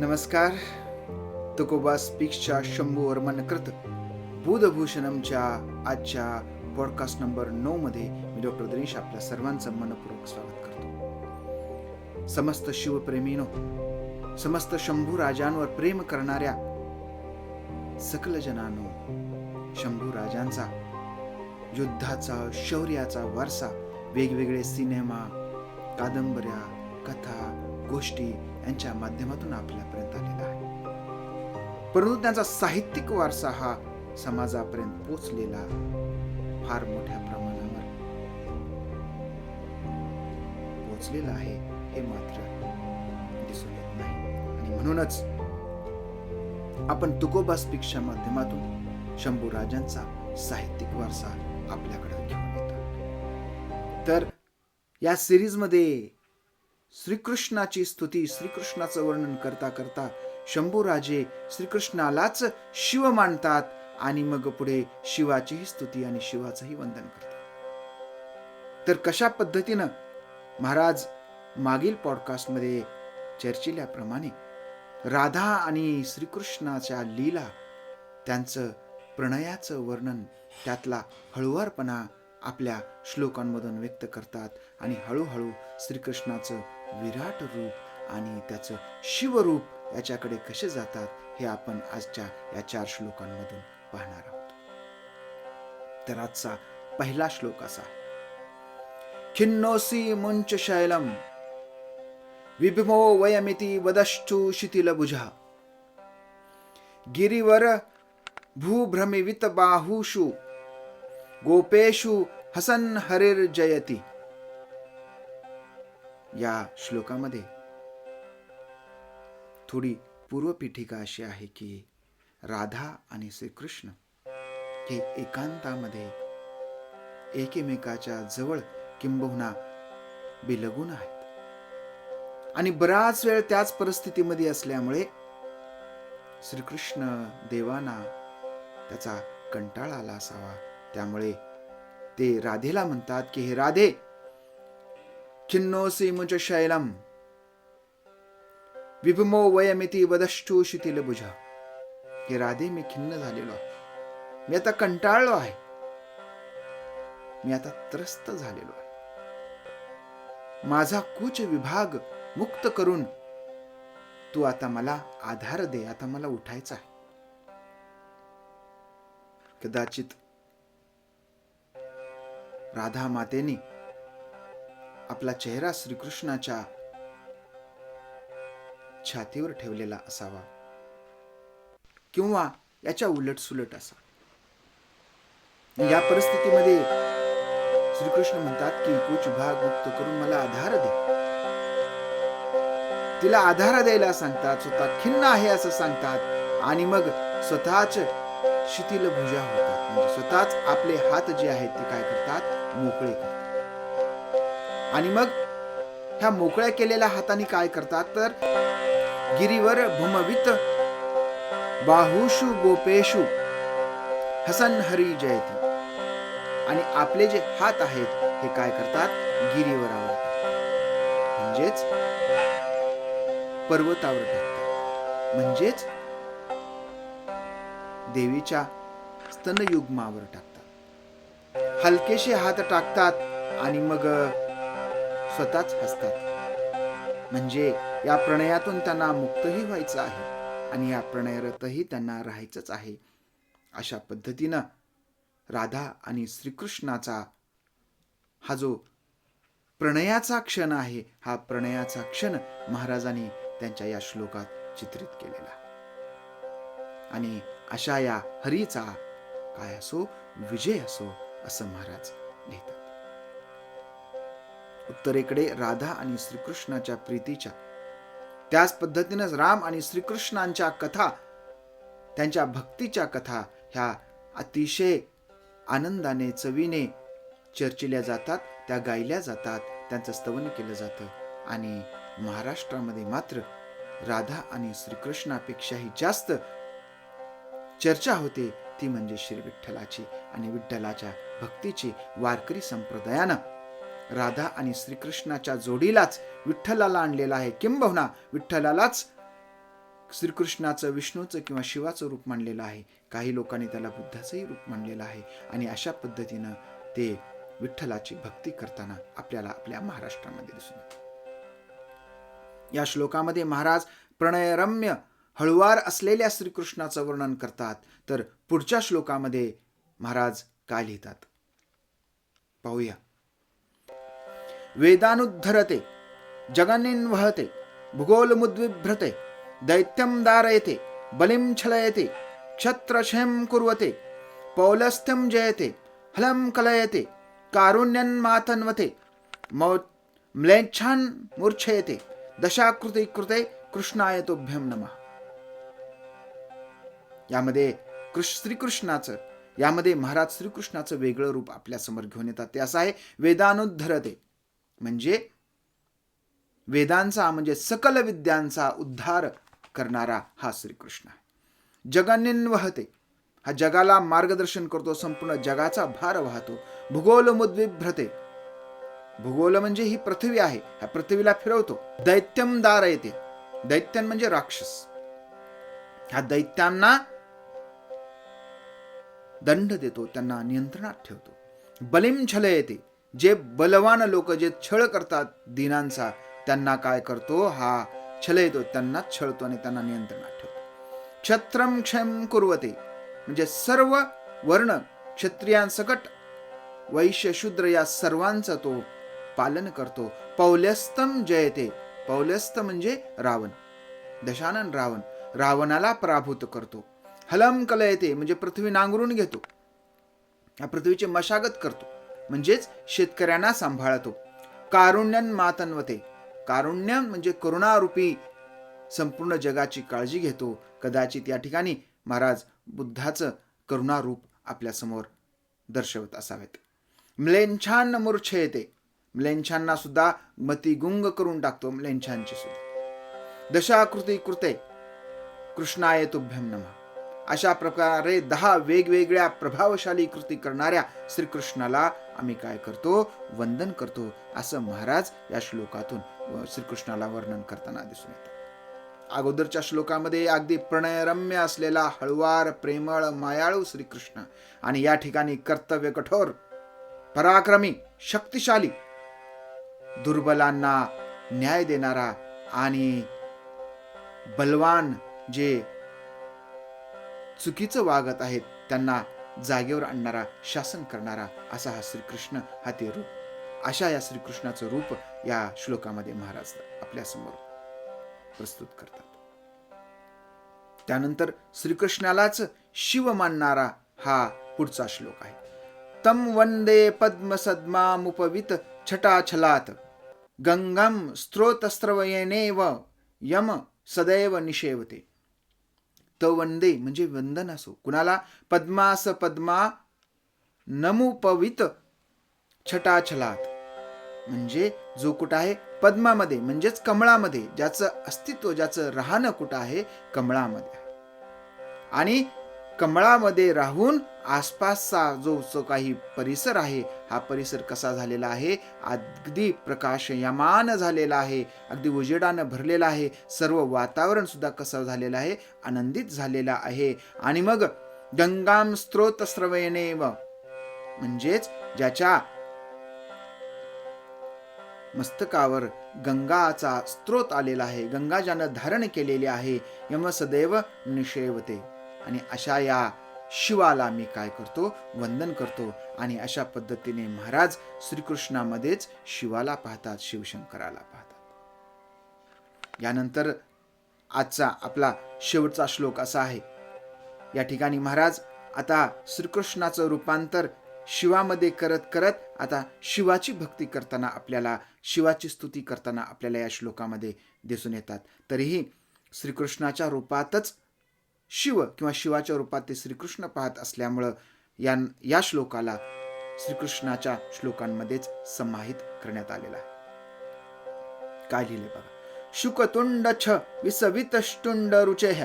नमस्कार. तुकोबा स्पीक्सच्या शंभू वर्मनकृत बुधभूषणमच्या आजच्या पॉडकास्ट नंबर नऊमध्ये मी डॉक्टर दिनेश आपल्या सर्वांचं मनपूर्वक स्वागत करतो. समस्त शिवप्रेमीनो समस्त शंभू राजांवर प्रेम करणाऱ्या सकल जनानो शंभू राजांचा युद्धाचा शौर्याचा वारसा वेगवेगळे सिनेमा कादंबऱ्या कथा गोष्टी यांच्या माध्यमातून आपल्यापर्यंत आलेला आहे. परंतु त्यांचा साहित्यिक वारसा हा समाजापर्यंत पोचलेला फार मोठ्या प्रमाणावर पोचलेला आहे हे मात्र दिसून येत नाही. आणि म्हणूनच आपण तुकोबा स्पीक्सच्या माध्यमातून शंभू राजांचा साहित्यिक वारसा आपल्याकडे घेऊन येतो. तर या सिरीजमध्ये श्रीकृष्णाची स्तुती श्रीकृष्णाचं वर्णन करता करता शंभूराजे श्रीकृष्णालाच शिव मानतात आणि मग पुढे शिवाचीही स्तुती आणि शिवाचंही वंदन करतात. तर कशा पद्धतीनं महाराज मागील पॉडकास्टमध्ये चर्चिल्याप्रमाणे राधा आणि श्रीकृष्णाच्या लीला त्यांचं प्रणयाचं वर्णन त्यातला हळुवारपणा आपल्या श्लोकांमधून व्यक्त करतात आणि हळूहळू श्रीकृष्णाचं विराट रूप आणि त्याचं शिवरूप याच्याकडे कसे जातात हे आपण आजच्या या चार श्लोकांमधून पाहणार आहोत. तर आजचा पहिला श्लोक असा. खिन्नोसी मुंच शैलम। विभिमो वयमिति वदष्टु शिथिलभुजा। गिरिवर भूभ्रमिवित बाहुषु गोपेशु हसन हरिर जयती या श्लोकामध्ये. थोडी पूर्वपीठिका अशी आहे की राधा आणि श्रीकृष्ण हे एकांतामध्ये एकमेकाच्या जवळ किंबहुना बिलगून आहेत. आणि बराच वेळ त्याच परिस्थितीमध्ये असल्यामुळे श्रीकृष्ण देवांना त्याचा कंटाळा आला असावा. त्यामुळे ते राधेला म्हणतात की हे राधे खिन्नोसी मुच शैलम विभमो वयमिती वदष्टू शिथिल बुझा हे राधे मी खिन्न झालेलो आहे. मी आता कंटाळलो आहे. मी आता त्रस्त झालेलो आहे. माझा कुच विभाग मुक्त करून तू आता मला आधार दे आता मला उठायचा आहे. कदाचित राधा मातेने आपला चेहरा श्रीकृष्णाच्या छातीवर ठेवलेला असावा. किंवा याच्या उलट सुलट असा. या परिस्थितीमध्ये श्रीकृष्ण म्हणतात की कुछ भाग मुक्त करून मला आधार दे. तिला आधार द्यायला सांगतात स्वतः खिन्न आहे असं सांगतात आणि मग स्वतःच शिथिल भुजा होतात. म्हणजे स्वतःच आपले हात जे आहेत ते काय करतात? मोकळे करतात. आणि मग ह्या मोकळ्या केलेल्या हाताने काय करतात तर गिरीवर भूमवित बाहुषु गोपेशु हसन हरी जयती. आणि आपले जे हात आहेत हे काय करतात? गिरीवर आवडतात म्हणजेच पर्वतावर टाकतात म्हणजेच देवीच्या स्तनयुग्मावर टाकतात. हलकेशे हात टाकतात आणि मग स्वतःच हसतात. म्हणजे या प्रणयातून त्यांना मुक्तही व्हायचं आहे आणि या प्रणयरतही त्यांना राहायचंच आहे. अशा पद्धतीनं राधा आणि श्रीकृष्णाचा हा जो प्रणयाचा क्षण आहे हा प्रणयाचा क्षण महाराजांनी त्यांच्या या श्लोकात चित्रित केलेला. आणि अशा या हरीचा काय असो विजय असो असं महाराज लिहितात. उत्तरेकडे राधा आणि श्रीकृष्णाच्या प्रीतीच्या. त्याच पद्धतीनंच राम आणि श्रीकृष्णांच्या कथा त्यांच्या भक्तीच्या कथा ह्या अतिशय आनंदाने चवीने चर्चिल्या जातात त्या गायल्या जातात त्यांचं स्तवन केलं जातं. आणि महाराष्ट्रामध्ये मात्र राधा आणि श्रीकृष्णापेक्षाही जास्त चर्चा होते ती म्हणजे श्री विठ्ठलाची आणि विठ्ठलाच्या भक्तीची वारकरी संप्रदायानं. राधा आणि श्रीकृष्णाच्या जोडीलाच विठ्ठलाला आणलेला आहे. किंबहुना विठ्ठलालाच श्रीकृष्णाचं विष्णूचं किंवा शिवाचं रूप मानलेलं आहे. काही लोकांनी त्याला बुद्धाचंही रूप मानलेलं आहे आणि अशा पद्धतीनं ते विठ्ठलाची भक्ती करताना आपल्याला आपल्या महाराष्ट्रामध्ये दिसून या श्लोकामध्ये महाराज प्रणयरम्य हळुवार असलेल्या श्रीकृष्णाचं वर्णन करतात. तर पुढच्या श्लोकामध्ये महाराज काय लिहितात? पाहूया. वेदानुद्धरते जगन्निन्वहते भूगोलमुद्विभ्रते दैत्यं दारयते बलिं छलयते क्षत्रक्षयं कुर्वते पौलस्त्यं जयते हलं कलयते कारुण्यन्मातन्वते मौ म्लेच्छान् मूर्छयते दशाकृती कृते कृष्णाय तुभ्यं नमः। यामध्ये कृष्ण श्रीकृष्णाचं यामध्ये महाराज श्रीकृष्णाचं वेगळं रूप आपल्यासमोर घेऊन येतात. ते असं आहे वेदानुद्धरते. म्हणजे वेदांचा म्हणजे सकल विद्यांचा उद्धार करणारा हा श्रीकृष्ण आहे. जगान्निन्वहते. हा जगाला मार्गदर्शन करतो संपूर्ण जगाचा भार वाहतो. भूगोल मुद्विभ्रते. भूगोल म्हणजे ही पृथ्वी आहे ह्या पृथ्वीला फिरवतो. दैत्यम दार येते दैत्यन म्हणजे राक्षस. ह्या दैत्यांना दंड देतो त्यांना नियंत्रणात ठेवतो. बलिम छल येते जे बलवान लोक जे छळ करतात दिनांचा त्यांना काय करतो? हा छल येतो त्यांना छळतो आणि त्यांना नियंत्रणात ठेवतो. क्षत्रम क्षम कुर्वते. म्हणजे सर्व वर्ण क्षत्रियांसकट वैश्य शूद्र या सर्वांचा तो पालन करतो. पौल्यस्तम जयते. पौलस्त म्हणजे रावण. दशानन रावण. रावणाला पराभूत करतो. हलम कलयते. म्हणजे पृथ्वी नांगरून घेतो. या पृथ्वीची मशागत करतो. म्हणजेच शेतकऱ्यांना सांभाळतो. कारुण्यन मातन्वते. कारुण्य म्हणजे करुणारूपी संपूर्ण जगाची काळजी घेतो. कदाचित या ठिकाणी महाराज बुद्धाचं करुणारूप आपल्यासमोर दर्शवत असावेत. म्लेच्छान मूर्छयते म्लेंछांना सुद्धा मतिगुंग करून टाकतो म्लेंछांची सुद्धा. दशाकृती कृते. कृष्णाय तुभ्यम नमः. अशा प्रकारे दहा वेगवेगळ्या प्रभावशाली कृती करणाऱ्या श्रीकृष्णाला आम्ही काय करतो? वंदन करतो. असं महाराज या श्लोकातून श्रीकृष्णाला वर्णन करताना दिसून येतं. अगोदरच्या श्लोकामध्ये अगदी प्रणयरम्य असलेला हळवार प्रेमळ मायाळू श्रीकृष्ण आणि या ठिकाणी कर्तव्य कठोर पराक्रमी शक्तिशाली दुर्बलांना न्याय देणारा आणि बलवान जे चुकीचं वागत आहेत त्यांना जागेवर आणणारा शासन करणारा असा हा श्रीकृष्ण हा ते रूप अशा या श्रीकृष्णाचं रूप या श्लोकामध्ये महाराज आपल्यासमोर प्रस्तुत करतात. त्यानंतर श्रीकृष्णालाच शिव मानणारा हा पुढचा श्लोक आहे. तम वंदे पद्म सद्मामुपवित छटाछलात गंगम स्त्रोतस्त्रवयनेव यम सदैव निषेवते. त वंदे म्हणजे वंदन असो. कुणाला? पद्मास पद्मा नमुपवित छटाछलात. म्हणजे जो कुठं आहे? पद्मामध्ये म्हणजेच कमळामध्ये. ज्याचं अस्तित्व ज्याचं राहणं कुठं आहे? कमळामध्ये. आणि कमळामध्ये राहून आसपासचा जो जो काही परिसर आहे हा परिसर कसा झालेला आहे? अगदी प्रकाशयमान झालेला आहे अगदी उजेडानं भरलेला आहे सर्व वातावरण सुद्धा कसं झालेलं आहे? आनंदित झालेला आहे. आणि मग गंगाम स्त्रोत स्रवेनेव म्हणजेच ज्याच्या मस्तकावर गंगाचा स्त्रोत आलेला आहे गंगा ज्यानं धारण केलेले आहे यम सदैव निषेवते. आणि अशा या शिवाला मी काय करतो? वंदन करतो. आणि अशा पद्धतीने महाराज श्रीकृष्णामध्येच शिवाला पाहतात शिवशंकराला पाहतात. यानंतर आजचा आपला शेवटचा श्लोक असा आहे. या ठिकाणी महाराज आता श्रीकृष्णाचं रूपांतर शिवामध्ये करत करत आता शिवाची भक्ती करताना आपल्याला शिवाची स्तुती करताना आपल्याला या श्लोकामध्ये दिसून येतात. तरीही श्रीकृष्णाच्या रूपातच शिव किंवा शिवाच्या रूपात ते श्रीकृष्ण पाहत असल्यामुळं या या श्लोकाला श्रीकृष्णाच्या श्लोकांमध्येच समाहित करण्यात आलेला आहे. काय लिहिले बघा? शुकतुंड छ विसवितष्टुंड रुचेह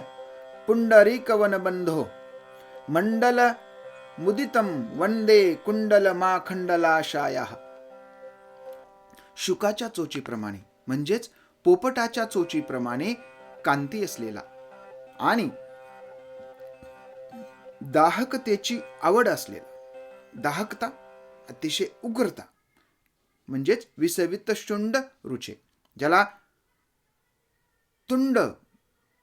पुंडरीकवन बंधो मंडल मुदितम वंदे कुंडल माखंडलाशाया शुकाच्या चोचीप्रमाणे म्हणजेच पोपटाच्या चोचीप्रमाणे कांती असलेला आणि दाहकतेची आवड असलेला. दाहकता अतिशय उग्रता म्हणजेच विसवित शुंड रुचे ज्याला तुंड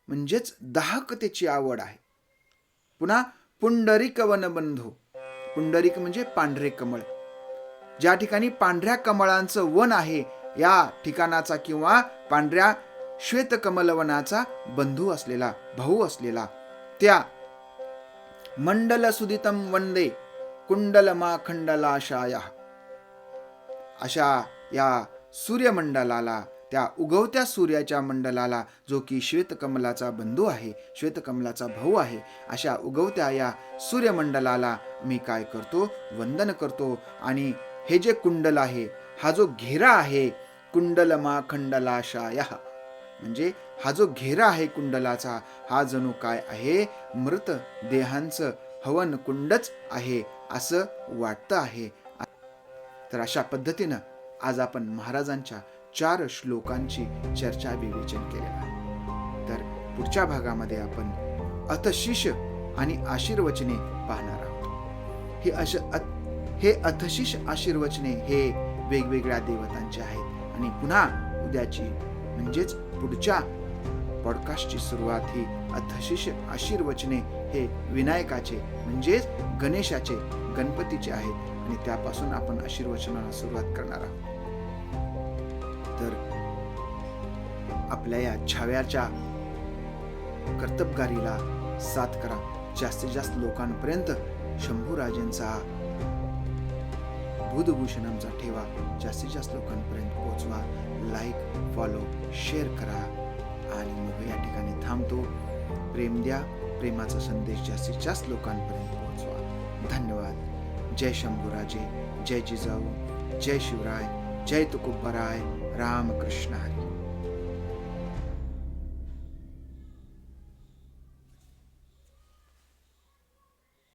म्हणजेच दाहकतेची आवड आहे. पुन्हा पुंडरिक वनबंधू पुंडरिक म्हणजे पांढरे कमळ. ज्या ठिकाणी पांढऱ्या कमळांचं वन आहे या ठिकाणाचा किंवा पांढऱ्या श्वेत कमलवनाचा बंधू असलेला भाऊ असलेला त्या मंडल सुदितम वंदे कुंडलमाखंडलाशाया अशा या सूर्यमंडलाला त्या उगवत्या सूर्याच्या मंडलाला जो की श्वेतकमलाचा बंधू आहे श्वेतकमलाचा भाऊ आहे अशा उगवत्या या सूर्यमंडलाला मी काय करतो? वंदन करतो. आणि हे जे कुंडल आहे हा जो घेरा आहे कुंडल माखंडलाशाय म्हणजे हा जो घेरा आहे कुंडलाचा हा जणू काय आहे? मृत देहांचं हवन कुंडच आहे असं वाटतं आहे. तर अशा पद्धतीनं आज आपण महाराजांच्या चार श्लोकांची चर्चा विवेचन केलेलं आहे. तर पुढच्या भागामध्ये आपण अथशिष आणि आशीर्वचने पाहणार आहोत. हे अश हे अथशिष आशीर्वचने हे वेगवेगळ्या देवतांचे आहेत. आणि पुन्हा उद्याची म्हणजेच पुढच्या पॉडकास्टची सुरुवात ही अथशिष आशीर्वचने हे विनायकाचे म्हणजेच गणेशाचे गणपतीचे आहेत. आणि त्यापासून आपण आशीर्वचनाला सुरुवात करणार आहोत. तर आपल्या या छाव्याच्या कर्तबगारीला साथ करा. जास्तीत जास्त लोकांपर्यंत शंभूराजेंचा बुधभूषणांचा ठेवा. जास्तीत जास्त लोकांपर्यंत पोहोचवा. लाईक फॉलो शेअर करा. आणि मग या ठिकाणी थांबतो. प्रेम द्या. प्रेमाचा संदेश जास्तीत जास्त लोकांपर्यंत पोहोचवा. धन्यवाद. जय शंभूराजे. जय जिजाऊ. जय शिवराय. जय तुकोबराय राम कृष्ण हरी.